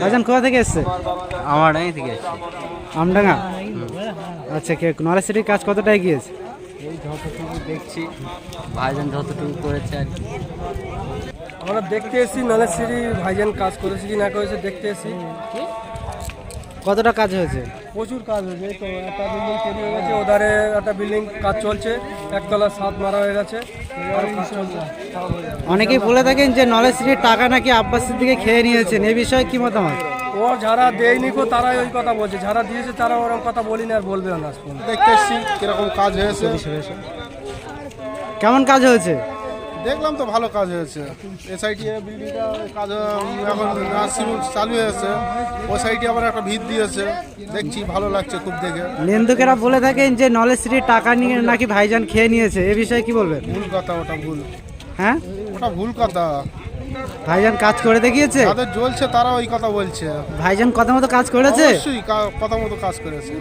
ভাইজান কোথা থেকে এসছে? আমার ডাঙি থেকে এসছি। আমডাঙ্গা? আচ্ছা কে নলেজ সিটির কাজ কতটা এগিয়েছে এই যতটুকু দেখছি ভাইজান যতটুকু করেছে আর কি। আমরা দেখতে এসেছি নলেজ সিটি ভাইজান কাজ করেছে কি না করেছে দেখতে এসেছি। কতটা কাজ হয়েছে? প্রচুর কাজ হয়েছে তো একটা বিল্ডিং তৈরি হয়ে গেছে ওধারে একটা বিল্ডিং কাজ চলছে একতলা সাত মারা হয়ে গেছে। অনেকেই বলে থাকেন যে নলেজ সিটির টাকা নাকি আব্বাসের দিকে খেয়ে নিয়েছেন এই বিষয়ে কি মতামত? ও যারা দেয়নি কো তারাই ওই কথা বলছে। যারা দিয়েছে তারা ওরকম কথা বলি না আর বলবে না। দেখতে এসছি কীরকম কাজ হয়েছে। কেমন কাজ হয়েছে? দেখলাম তো ভালো কাজ হয়েছে। এসআইটি কাজ এখন চালু হয়েছে। ও সাইডে আবার একটা ভিত দিয়েছে। দেখছি ভালো লাগছে খুব দেখে। নিন্দুকেরা বলে থাকেন যে নলেজ শ্রী টাকা নিয়ে নাকি ভাইজান খেয়ে নিয়েছে। এ বিষয়ে কি বলবেন? ভুল কথা ওটা ভুল। হ্যাঁ? ওটা ভুল কথা। ভাইজান কাজ করে দেখিয়েছে? যাদের জ্বলছে তারা ওই কথা বলছে। ভাইজান কথা মতো কাজ করেছে? অবশ্যই কথা মতো কাজ করেছে।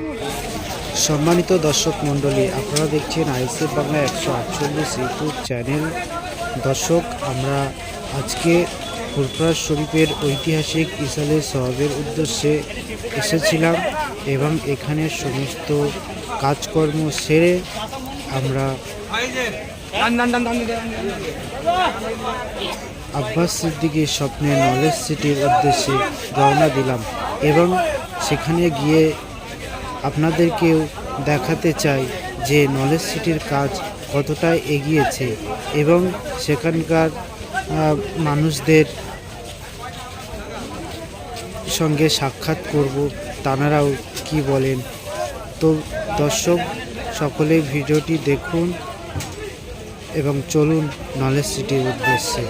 সম্মানিত দর্শক মণ্ডলী আপনারা দেখছেন আইসিএফ বাংলা একশো আটচল্লিশ ইউটিউব চ্যানেল। দর্শক আমরা আজকে ফুরফুরাজ শরীফের ঐতিহাসিক ইসালে সহবের উদ্দেশ্যে এসেছিলাম এবং এখানে সমস্ত কাজকর্ম সেরে আমরা আব্বাস সিদ্দিকীর স্বপ্নে নলেজ সিটির উদ্দেশ্যে রওনা দিলাম এবং সেখানে গিয়ে আপনাদেরকেও দেখাতে চাই যে নলেজ সিটির কাজ কতটা এগিয়েছে এবং সেখানকার মানুষদের সঙ্গে সাক্ষাৎ করব, তানারাও কি বলেন। তো দর্শক সকলে ভিডিওটি দেখুন। এবং চলুন নলেজ সিটির উদ্দেশ্যে।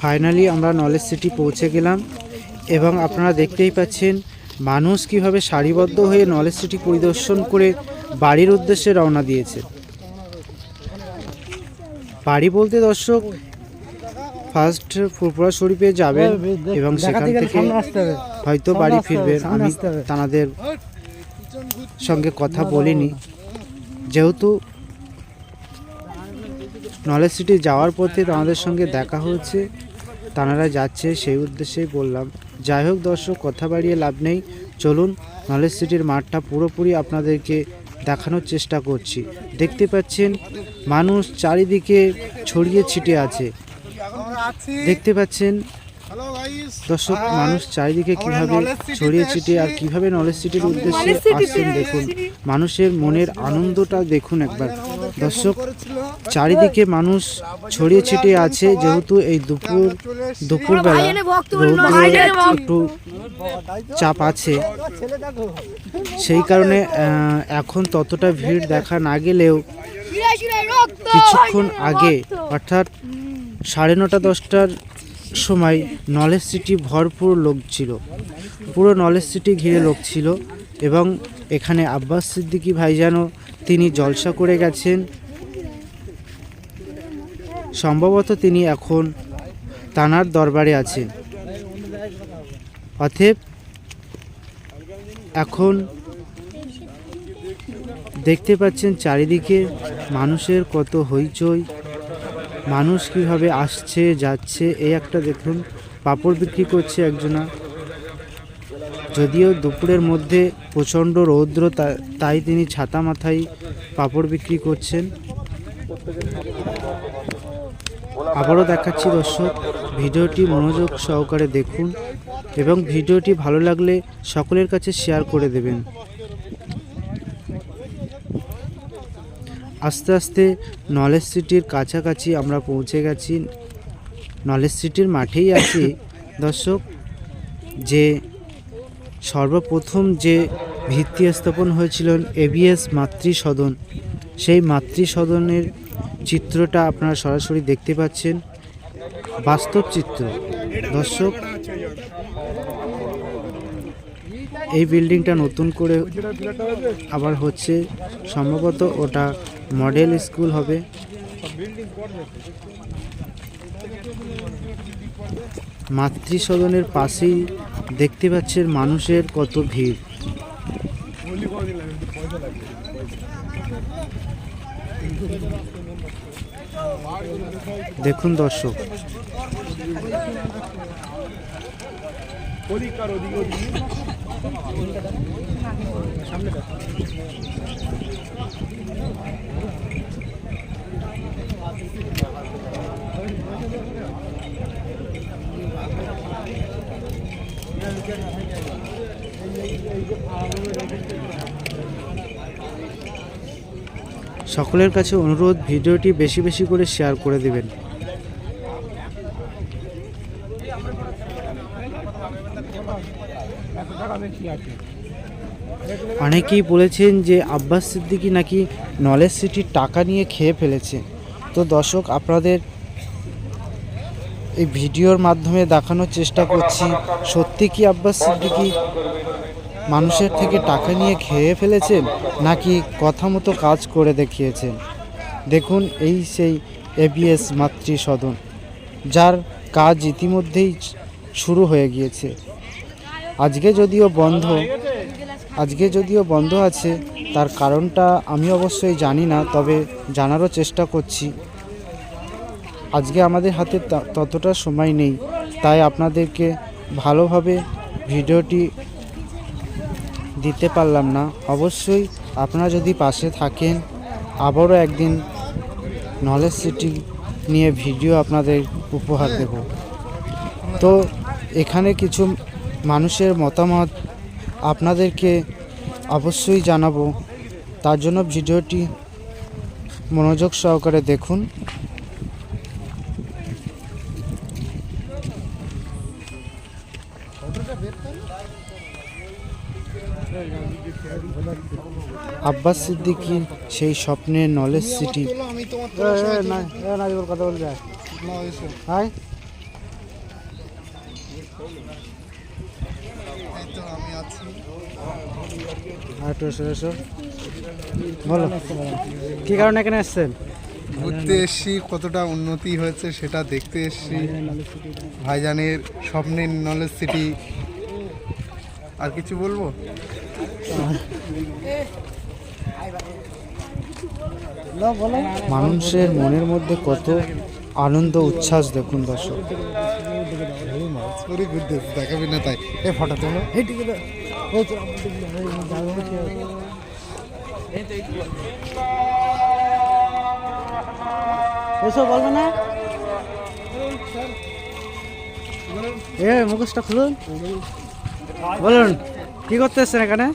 ফাইনালি আমরা নলেজ সিটি পৌঁছে গেলাম এবং আপনারা দেখতেই পাচ্ছেন মানুষ কীভাবে সারিবদ্ধ হয়ে নলেজ সিটি পরিদর্শন করে বাড়ির উদ্দেশ্যে রওনা দিয়েছে? বাড়ি বলতে দর্শক ফার্স্ট ফুরপুরা শরীফে যাবেন এবং সেখান থেকে হয়তো বাড়ি ফিরবেন। আমি তাদের সঙ্গে কথা বলিনি। যেহেতু নলেজ সিটি যাওয়ার পথে তাদের সঙ্গে দেখা হয়েছে তানারা যাচ্ছে সেই উদ্দেশ্যেই বললাম। যাই হোক দর্শক, কথা বাড়িয়ে লাভ নেই। চলুন, নলেজ সিটির মাঠটা পুরোপুরি আপনাদেরকে দেখানোর চেষ্টা করছি। দেখতে পাচ্ছেন, মানুষ চারিদিকে ছড়িয়ে ছিটে আছে। দেখতে পাচ্ছেন দর্শক মানুষ চারিদিকে কীভাবে ছড়িয়ে ছিটিয়ে আর কীভাবে নলেজ সিটির উদ্দেশ্যে আসছেন দেখুন। মানুষের মনের আনন্দটা দেখুন একবার। দর্শক চারিদিকে মানুষ ছড়িয়ে ছিটিয়ে আছে যেহেতু এই দুপুর দুপুরবেলা একটু চাপ আছে। সেই কারণে এখন ততটা ভিড় দেখা না গেলেও কিছুক্ষণ আগে অর্থাৎ সাড়ে নটা দশটার সময় নলেজ সিটি ভরপুর লোক ছিল। পুরো নলেজ সিটি ঘিরে লোক ছিল এবং এখানে আব্বাস সিদ্দিকী ভাইজানও তিনি জলসা করে গেছেন। সম্ভবত তিনি এখন তানার দরবারে আছেন। অতএব এখন দেখতে পাচ্ছেন চারিদিকে মানুষের কত হইচই। মানুষ কীভাবে আসছে, যাচ্ছে, এই একটা দেখুন, পাপড় বিক্রি করছে একজনা। যদিও দুপুরের মধ্যে প্রচণ্ড রৌদ্র তাই তিনি ছাতা মাথায় পাপড় বিক্রি করছেন। আবারও দেখাচ্ছি দর্শক, ভিডিওটি মনোযোগ সহকারে দেখুন এবং ভিডিওটি ভালো লাগলে সকলের কাছে শেয়ার করে দেবেন। আস্তে আস্তে নলেজ সিটির কাছাকাছি আমরা পৌঁছে গেছি। নলেজ সিটির মাঠেই আছি। দর্শক যে সর্বপ্রথম যে ভিত্তি স্থাপন হয়েছিল এবিএস মাতৃ সদন সেই মাতৃসদনের চিত্রটা আপনারা সরাসরি দেখতে পাচ্ছেন। বাস্তব চিত্র। দর্শক এই বিল্ডিংটা নতুন করে আবার হচ্ছে সম্ভবত ওটা মডেল স্কুল হবে। মাতৃসদনের পাশেই দেখতে পাচ্ছেন মানুষের কত ভিড়। দেখুন দর্শক। সকলের কাছে অনুরোধ, ভিডিওটি বেশি বেশি করে শেয়ার করে দিবেন। অনেকেই বলেছেন যে আব্বাস সিদ্দিকী নাকি নলেজ সিটির টাকা নিয়ে খেয়ে ফেলেছে। তো দর্শক, আপনাদের এই ভিডিওর মাধ্যমে দেখানোর চেষ্টা করছি, সত্যি কি আব্বাস সিদ্দিকী মানুষের থেকে টাকা নিয়ে খেয়ে ফেলেছেন নাকি কথা মতো কাজ করে দেখিয়েছেন? দেখুন এই সেই এবিএস মাতৃ সদন যার কাজ ইতিমধ্যেই শুরু হয়ে গিয়েছে। আজকে যদিও বন্ধ, আজকে যদিও বন্ধ আছে, তার কারণটা আমি অবশ্যই জানি না, তবে জানারও চেষ্টা করছি। আজকে আমাদের হাতে ততটা সময় নেই, তাই আপনাদেরকে ভালোভাবে ভিডিওটি দিতে পারলাম না। অবশ্যই আপনারা যদি পাশে থাকেন, আবারও একদিন নলেজ সিটি নিয়ে ভিডিও আপনাদের উপহার দেব। তো এখানে কিছু মানুষের মতামত আপনাদেরকে অবশ্যই জানাব। তার জন্য ভিডিওটি মনোযোগ সহকারে দেখুন। আব্বাস সিদ্দিকীর সেই স্বপ্নের নলেজ সিটি কথা বলবে হাই বলো কী কারণে এখানে এসছেন ঘুরতে এসছি কতটা উন্নতি হয়েছে সেটা দেখতে এসছি। ভাইজানের স্বপ্নের নলেজ সিটি আর কিছু বলব? মানুষের মনের মধ্যে কত আনন্দ উচ্ছ্বাস দেখুন দর্শক। দেখাবি না তাই এ ফটো তোলো এসো বলবে না? এ মুখোশটা খুলুন। বলুন কি করতে এসছেন এখানে?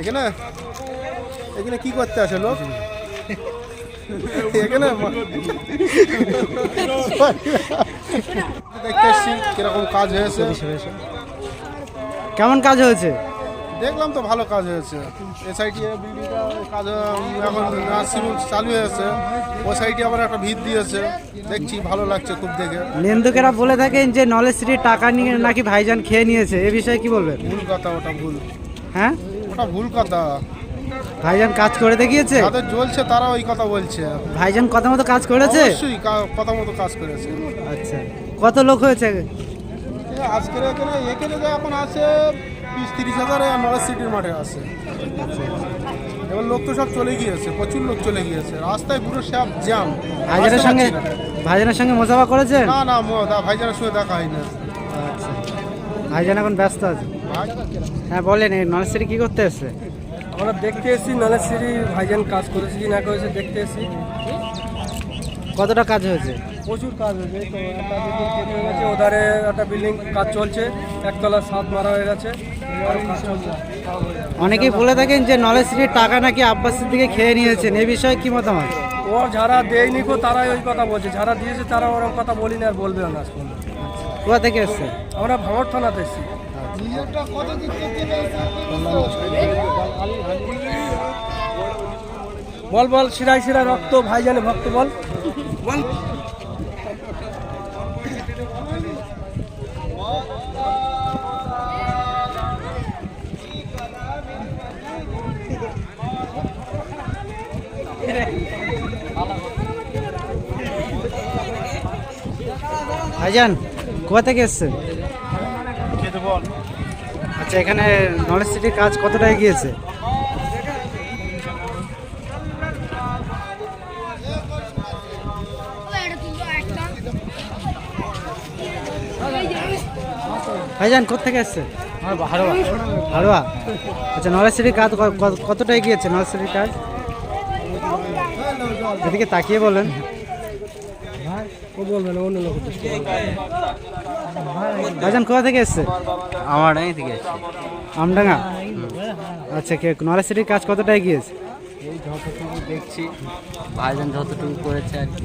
এখানে এখানে কি করতে আসে লোক? এখানে দেখতে কীরকম কাজ হয়েছে। কেমন কাজ হয়েছে? দেখলাম তো ভালো কাজ হয়েছে। এ সাইডে বিল্ডিংটা কাজ এখন চালু হয়েছে। ও সাইডে আবার একটা ভিত দিয়েছে। দেখছি ভালো লাগছে খুব দেখে। নিন্দুকেরা বলে থাকেন যে নলেজ সিটির টাকা নিয়ে নাকি ভাইজান খেয়ে নিয়েছে। এ বিষয়ে কি বলবেন? ভুল কথা ওটা ভুল। হ্যাঁ? ওটা ভুল কথা। ভাইজান কাজ করে দেখিয়েছে? যাদের জ্বলছে তারা ওই কথা বলছে। ভাইজান কথা মতো কাজ করেছে? অবশ্যই কা- কথা মতো কাজ করেছে। আচ্ছা কত লোক হয়েছে? এ আজকের এখানে এখানে যে এখন আছে বিশ তিরিশ হাজার নলেজ সিটির মাঠে আছে। এবার লোক তো সব চলে গিয়েছে প্রচুর লোক চলে গিয়েছে। রাস্তায় পুরো সব জ্যাম। ভাইজানের সঙ্গে ভাইজানের সঙ্গে মোসাফা করেছেন? না না মো দা ভাইজানের সঙ্গে দেখা হয় না আচ্ছা। ভাইজান এখন ব্যস্ত আছে। হ্যাঁ বলেন এই নলেজ সিটি কি করতে এসছে? আমরা দেখতে এসেছি নলেজ সিটি ভাইজান কাজ করেছে কি না করেছে দেখতে এসেছি। কতটা কাজ হয়েছে? প্রচুর কাজ হয়েছে এই তো একটা বিল্ডিং তৈরি হয়ে গেছে ওধারে একটা বিল্ডিং কাজ চলছে একতলা সাত মারা হয়ে গেছে অনেকেই বলে থাকেন যে নলেজ সিটির টাকা নাকি আব্বাস দিকে খেয়ে নিয়েছেন এই বিষয়ে কি মতামত? ও যারা দেয়নি কো তারাই ওই কথা বলছে যারা দিয়েছে তারা ওরকম কথা বলি না আর বলবে না। কোথা থেকে এসছে? আমরা ভাঙর থানাতে এসেছি। বল বল শিরায় শিরায় রক্ত ভাইজানে ভক্ত বল। ভাইজান কোথা থেকে এসছেন? আচ্ছা এখানে নলেজ সিটির কাজ কতটা এগিয়েছে? ভাইজান কোথা থেকে এসছে হাড়োয়া। আচ্ছা নলেজ সিটির কাজ কতটা এগিয়েছে নলেজ সিটির কাজ? এদিকে তাকিয়ে বলেন। ও বলবে না অন্য লোক ভাইজান কোথা থেকে এসছে? আমার ডাঙি থেকে আমডাঙ্গা? আচ্ছা কে নলেজ সিটির কাজ কতটা এগিয়েছে? এই যতটুকু দেখছি ভাইজান যতটুকু করেছে আর কি।